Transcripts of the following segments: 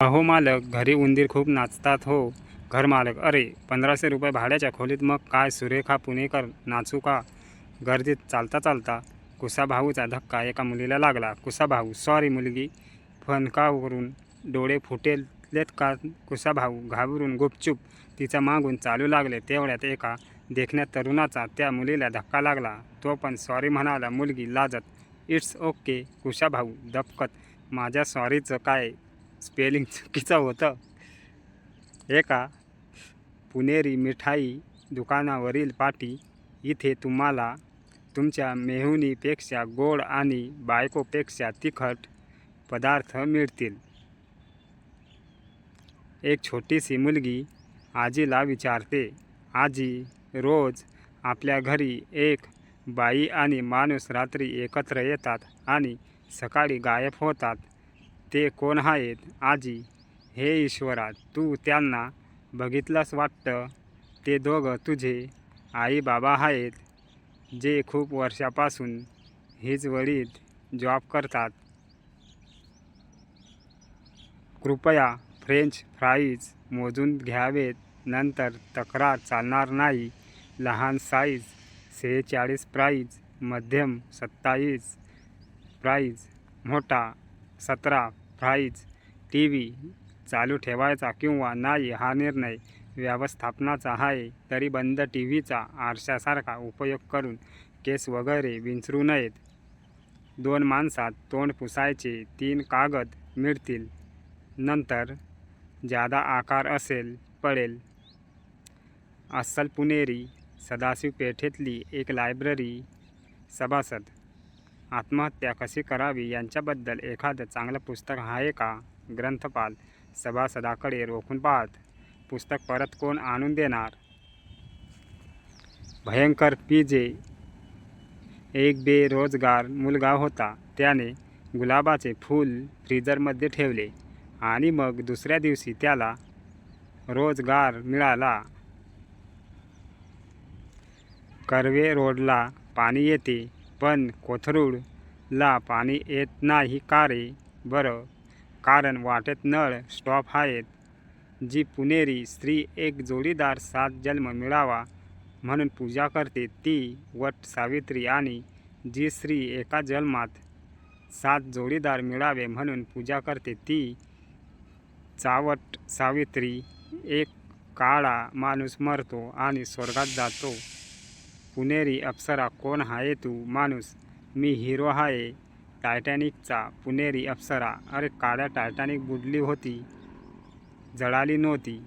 अहो मालक घरी उंदीर खूप नाचतात हो. घर मालक अरे पंधराशे रुपये भाड्याच्या खोलीत मग काय सुरेखा पुणेकर नाचू का? गर्दीत चालता चालता कुसा भाऊचा धक्का एका मुलीला लागला? कुसा भाऊ सॉरी मुलगी. फणकावरून डोळे फुटेलेत का? कुसा भाऊ घाबरून गुपचूप तिचा मागून चालू लागले. तेवढ्यात एका देखण्या तरुणाचा त्या मुलीला धक्का लागला. तो पण सॉरी म्हणाला मुलगी लाजत. इट्स ओके कुशा भाऊ दपकत माझ्या सॉरीचं काय स्पेलिंग चुकीचं होतं. एका पुणेरी मिठाई दुकानावरील पाटी इथे तुम्हाला तुमच्या मेहुनीपेक्षा गोड आणि बायकोपेक्षा तिखट पदार्थ मिळतील. एक छोटीशी मुलगी आजीला विचारते आजी रोज आपल्या घरी एक बाई आणि माणूस रात्री एकत्र येतात आणि सकाळी गायब होतात. ते कोण आहेत? आजी. हे ईश्वरा तू त्यांना बघितलंस वाटतं? ते दोघं तुझे आई बाबा आहेत जे खूप वर्षापासून हीच वडील जॉब करतात. कृपया फ्रेंच फ्राईज मोजून घ्यावेत नंतर तक्रार चालणार नाही. लहान साईज सेहेचाळीस प्राईज मध्यम सत्तावीस प्राईज मोठा सतरा प्राईज टी व्ही चालू ठेवायचा किंवा नाही हा निर्णय व्यवस्थापनाचा आहे तरी बंद टी व्हीचा आरशासारखा उपयोग करून केस वगैरे विंचरू नयेत. दोन माणसात तोंड पुसायचे तीन कागद मिळतील. नंतर जादा आकार असेल पडेल. अस्सल पुणेरी सदाशिव पेठेतली एक लायब्ररी सभासद आत्महत्या कशी करावी यांच्याबद्दल एखादं चांगलं पुस्तक आहे का? ग्रंथपाल सभासदाकडे रोखून पाहत पुस्तक परत कोण आणून देणार? भयंकर पी जे एक बेरोजगार मुलगा होता. त्याने गुलाबाचे फूल फ्रीजरमध्ये ठेवले आणि मग दुसऱ्या दिवशी त्याला रोजगार मिळाला. कर्वे रोडला पाणी येते. पण कोथरूडला पाणी येत नाही का रे? बरं. कारण वाटेत नळ स्टॉप आहेत. जी पुणेरी स्त्री एक जोडीदार सात जन्म मिळावा म्हणून पूजा करते ती वट सावित्री आणि जी स्त्री एका जन्मात सात जोडीदार मिळावे म्हणून पूजा करते ती चावट सावित्री. एक काळा माणूस मरतो आणि स्वर्गात जातो. पुणेरी अप्सरा कोण आहे तू माणूस? मी हिरो आहे टायटॅनिकचा पुणेरी अप्सरा अरे काळ्या टायटॅनिक बुडली होती. जळाली नव्हती.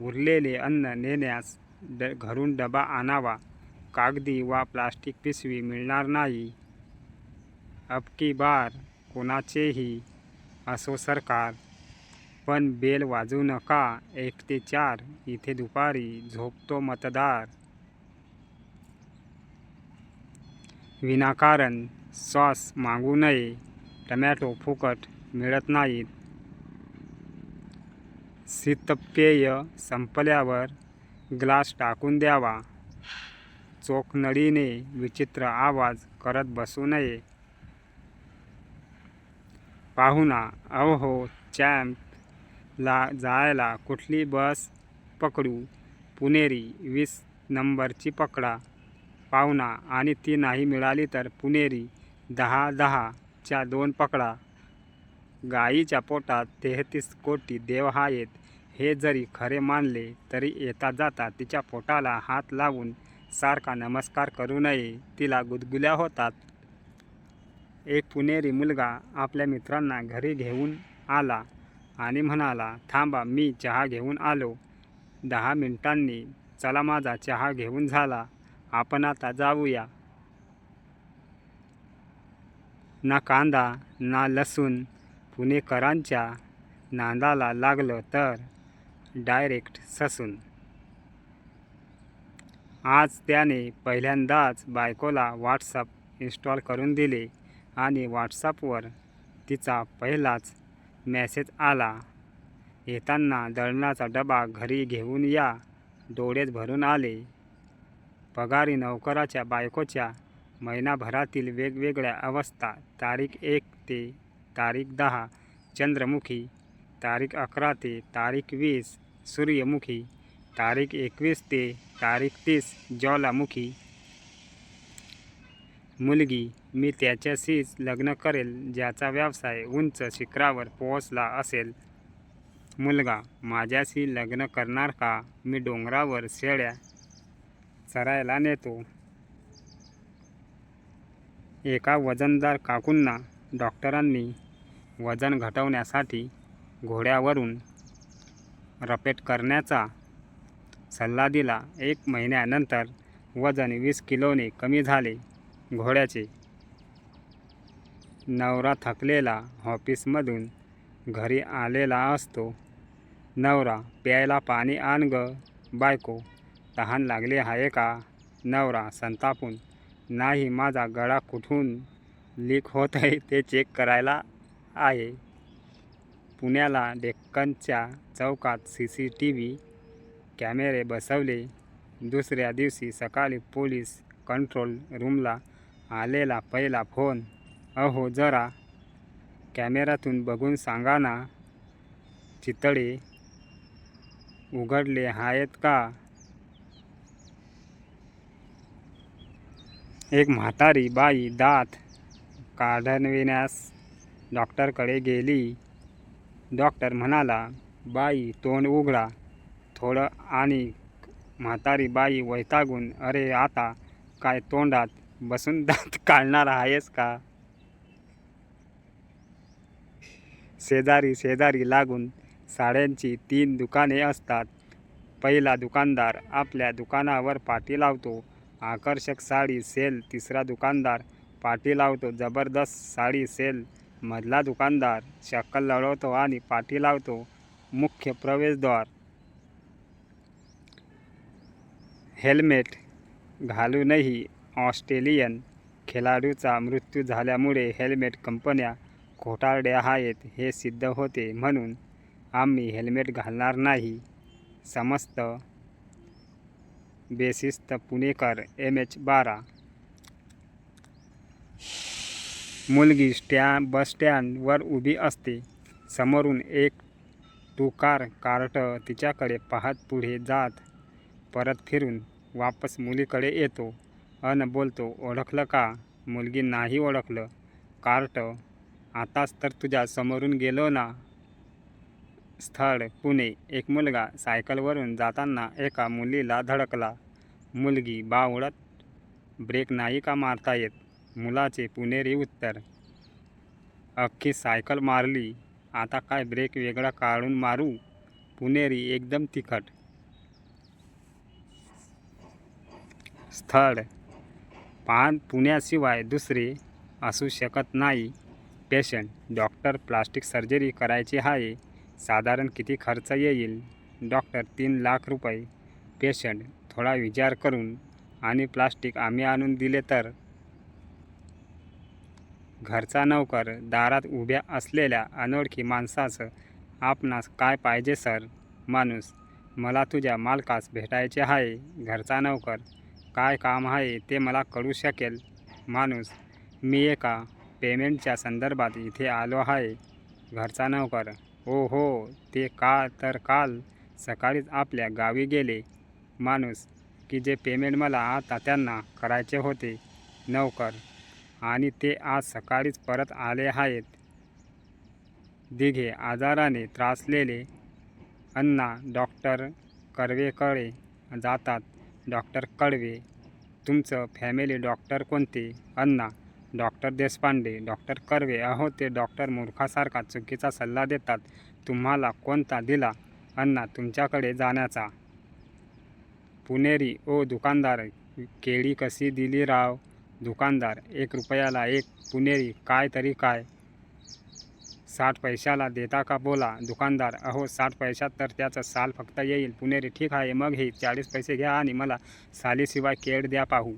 उरलेले अन्न नेण्यास ड घरून डबा आणावा. कागदी वा प्लास्टिक पिशवी मिळणार नाही. अबकी बार कोणाचेही? असो सरकार. पण बेल वाजू नका. एक ते चार. इथे दुपारी झोपतो मतदार. विनाकारण सॉस मागू नये. टमॅटो फुकट मिळत नाहीत. शीतपेय संपल्यावर ग्लास टाकून द्यावा. चोखनळीने विचित्र आवाज करत बसू नये. पाहुणा अहो चॅम्पला जायला कुठली बस पकडू? पुणेरी वीस नंबरची पकडा. पाहुणा आणि ती नाही मिळाली तर पुणेरी दहा दहाच्या दोन पकडा. गाईच्या पोटात तेहतीस कोटी देव आहेत. हे जरी खरे मानले तरी येता जाता तिच्या पोटाला हात लावून सारखा नमस्कार करू नये. तिला गुदगुल्या होतात. एक पुणेरी मुलगा आपल्या मित्रांना घरी घेऊन आला आणि म्हणाला थांबा मी चहा घेऊन आलो. दहा मिनिटांनी चला माझा चहा घेऊन झाला. आपण आता जाऊया. ना कांदा ना लसूण पुणेकरांच्या नांदाला लागलं तर डायरेक्ट ससून. आज त्याने पहिल्यांदाच बायकोला व्हॉट्सअप इन्स्टॉल करून दिले आणि व्हॉट्सअपवर तिचा पहिलाच मेसेज आला. येताना दळणाचा डबा घरी घेऊन या डोळेच भरून आले. पगारी नोकराच्या बायकोच्या महिनाभरातील वेगवेगळ्या अवस्था. तारीख एक ते तारीख दहा चंद्रमुखी. तारीख अकरा ते तारीख वीस सूर्यमुखी. तारीख एकवीस ते तारीख तीस ज्वालामुखी. मुलगी मी त्याच्याशीच लग्न करेल ज्याचा व्यवसाय उंच शिखरावर पोहोचला असेल. मुलगा माझ्याशी लग्न करणार का? मी डोंगरावर शेळ्या चरायला नेतो. एका वजनदार काकूंना डॉक्टरांनी वजन घटवण्यासाठी घोड्यावरून रपेट करण्याचा सल्ला दिला. एक महिन्यानंतर वजन वीस किलोने कमी झाले. घोड्याचे नवरा थकलेला ऑफिसमधून घरी आलेला असतो. नवरा प्यायला पाणी आण ग बायको तहान लागली आहे का? नवरा संतापून नाही माझा गळा कुठून लीक होत आहे ते चेक करायला आहे. पुण्याला डेक्कनच्या चौकात सी सी टी व्ही कॅमेरे बसवले. दुसऱ्या दिवशी सकाळी पोलीस कंट्रोल रूमला आलेला पहिला फोन अहो जरा कॅमेऱ्यातून बघून सांगा ना चितळे उघडले आहेत का? एक म्हातारी बाई दात काढविण्यास डॉक्टरकडे गेली. डॉक्टर म्हणाला बाई तोंड उघडा. थोडं आणि म्हातारी बाई वैतागून अरे आता काय तोंडात बसून दात काढणार आहेस का? शेजारी शेजारी लागून साड्यांची तीन दुकाने असतात. पहिला दुकानदार आपल्या दुकानावर पाटी लावतो. आकर्षक साडी सेल तिसरा दुकानदार पाटी लावतो जबरदस्त साडी सेल मधला दुकानदार शक्कल लढवतो आणि पाटी लावतो मुख्य प्रवेशद्वार. हेल्मेट घालूनही ऑस्ट्रेलियन खेळाडूचा मृत्यू झाल्यामुळे हेल्मेट कंपन्या खोटारड्या आहेत हे सिद्ध होते म्हणून आम्ही हेल्मेट घालणार नाही समस्त बेसिस्त पुणेकर एम एच बारा. मुलगी स्टॅ बस स्टँडवर उभी असते. समोरून एक टुकार कार्ट तिच्याकडे पाहत पुढे जात. परत फिरून वापस मुलीकडे येतो. अन बोलतो ओळखलं का? मुलगी नाही ओळखलं. कार्ट आताच तर तुझ्या समोरून गेलो ना. स्थळ पुणे एक मुलगा सायकलवरून जाताना एका मुलीला धडकला. मुलगी बावळत ब्रेक नाही का मारता येत? मुलाचे पुणेरी उत्तर अख्खी सायकल मारली. आता काय ब्रेक वेगळा काढून मारू पुणेरी एकदम तिखट. स्थळ? पान पुण्याशिवाय दुसरे असू शकत नाही. पेशंट डॉक्टर प्लास्टिक सर्जरी करायची आहे. साधारण किती खर्च येईल? डॉक्टर तीन लाख रुपये. पेशंट थोडा विचार करून. आणि प्लास्टिक आम्ही आणून दिले तर? घरचा नौकर दारात उभ्या असलेल्या अनोळखी माणसाचं आपणास काय पाहिजे सर? माणूस मला तुझ्या मालकास भेटायचे आहे. घरचा नौकर काय काम आहे ते मला कळू शकेल? माणूस मी एका पेमेंटच्या संदर्भात इथे आलो आहे. घरचा नौकर हो हो ते का तर काल सकाळीच आपल्या गावी गेले. माणूस की जे पेमेंट मला आता त्यांना करायचे होते. नौकर. आणि ते आज सकाळीच परत आले आहेत. दिघे आजाराने त्रासलेले अण्णा डॉक्टर कर्वेकडे जातात. डॉक्टर कडवे तुमचं फॅमिली डॉक्टर कोणते? अण्णा डॉक्टर देशपांडे डॉक्टर कर्वे अहो ते डॉक्टर मूर्खासारखा चुकीचा सल्ला देतात. तुम्हाला कोणता दिला? अण्णा तुमच्याकडे जाण्याचा. पुणेरी ओ दुकानदार केळी कशी दिली राव? दुकानदार एक रुपयाला एक. पुणेरी काय तरी काय? साठ पैशाला देता का बोला? दुकानदार अहो साठ पैशात तर त्याचं साल फक्त येईल. पुणेरी ठीक आहे मग हे चाळीस पैसे घ्या आणि मला सालीशिवाय केळ द्या पाहू.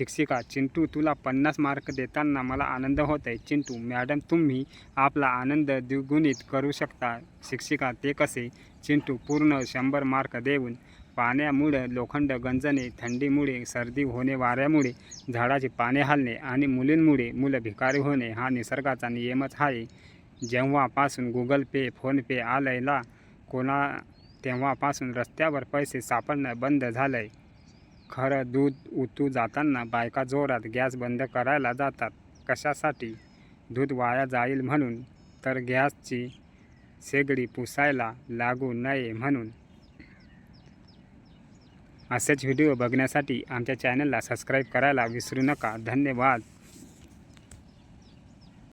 शिक्षिका चिंटू तुला पन्नास मार्क देताना मला आनंद होत आहे चिंटू मॅडम तुम्ही आपला आनंद द्विगुणित करू शकता. शिक्षिका ते कसे? चिंटू पूर्ण शंभर मार्क देऊन पाण्यामुळे लोखंड गंजणे थंडीमुळे सर्दी होणे वाऱ्यामुळे झाडाची पाने हालणे आणि मुलींमुळे मुलं भिकारी होणे हा निसर्गाचा नियमच आहे. जेव्हापासून गुगल पे फोनपे आलेला कोणा तेव्हापासून रस्त्यावर पैसे सापडणं बंद झालं आहे खरं दूध उतू जाताना बायका जोरात गॅस बंद करायला जातात. कशासाठी? दूध वाया जाईल म्हणून. तर गॅसची शेगडी पुसायला लागू नये म्हणून. असेच व्हिडिओ बघण्यासाठी आमच्या चॅनलला सबस्क्राईब करायला विसरू नका. धन्यवाद.